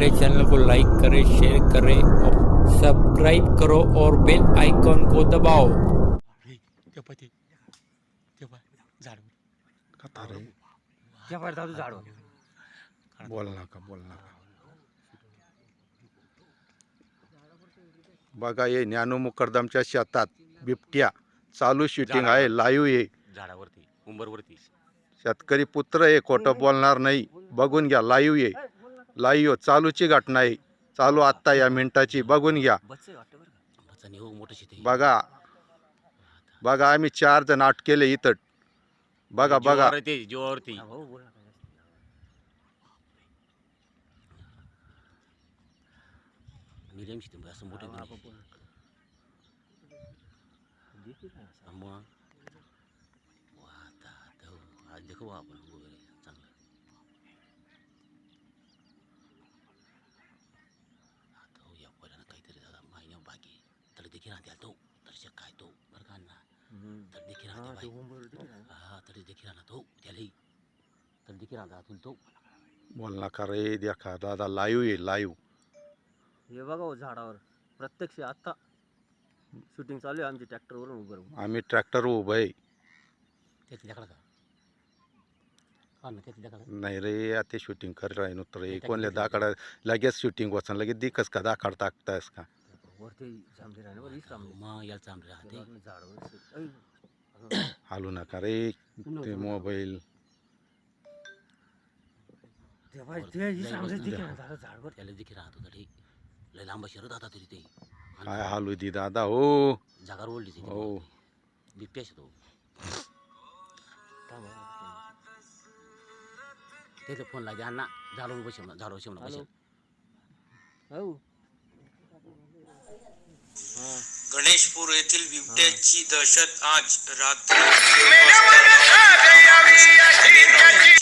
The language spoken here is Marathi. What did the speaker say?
हमारे चैनल को लाइक करें शेयर करें और सब्सक्राइब करो और बेल आइकॉन को दबाओ। बोल नका बोल नका बघा ये ज्ञानू मुकरदमच्या शेतात बिबट्या चालू शूटिंग आहे लाईव्ह आहे. झाडावरती उंबरवरती. शेतकरी पुत्र आहे खोटं बोलणार नाही. बघून घ्या लाईव्ह आहे. लाईव्ह चालूची घटना आहे. चालू आत्ता या मिनिटाची. बघून घ्या. हो मोठं शेती बघा. बघा आम्ही चार जण आठ केले इथं. बघा बघा. जीवावरती हो, देखो आपण महिन्या बाकी तर देखील राहते तो तर काय तो बरं का अण्णा तर देखील राहते बाई हा तरी देखील राहणार तो त्यालाही तर देखील राहणार तुला तो बोल नका रे देखा दादा लाईव्ह आहे लाईव्ह हे बघा हो झाडावर प्रत्यक्ष आत्ता शूटिंग चालू आहे आमची ट्रॅक्टरवरून उभं राहून आम्ही ट्रॅक्टर उभं आहे ते तिच्याकडं का हा ना ते तिच्याकडं नाही रे आता शूटिंग कर राही नव्हतं रे ते कोणल्या टाकलं दाकडा लगेच शूटिंग वाचन लगेच दिकस का दाखड टाकतायस का वरती जांभळी राहिले बरं इस्लामले मग याला चांगलं राहते. झाडावर ऐ, हालू नका रे ते मोबाईल. ते बाई, ते इस्लामले वस्तू दिखे. ना झाडं झाडवर त्याला देखील राहत होता रे. लय लांब शरत आता तरी ते. काय हालू दी दादा हो. जागार ओढली ती हो. बिबट्याश तो. हा. त्याचा फोन लागे अण्णा झाडून बसे म्हणा झाडून बसे म्हणा हॅलो. बसे हो हा. गणेशपूर येथील बिबट्याची दहशत आज रात्री वाजता गावातील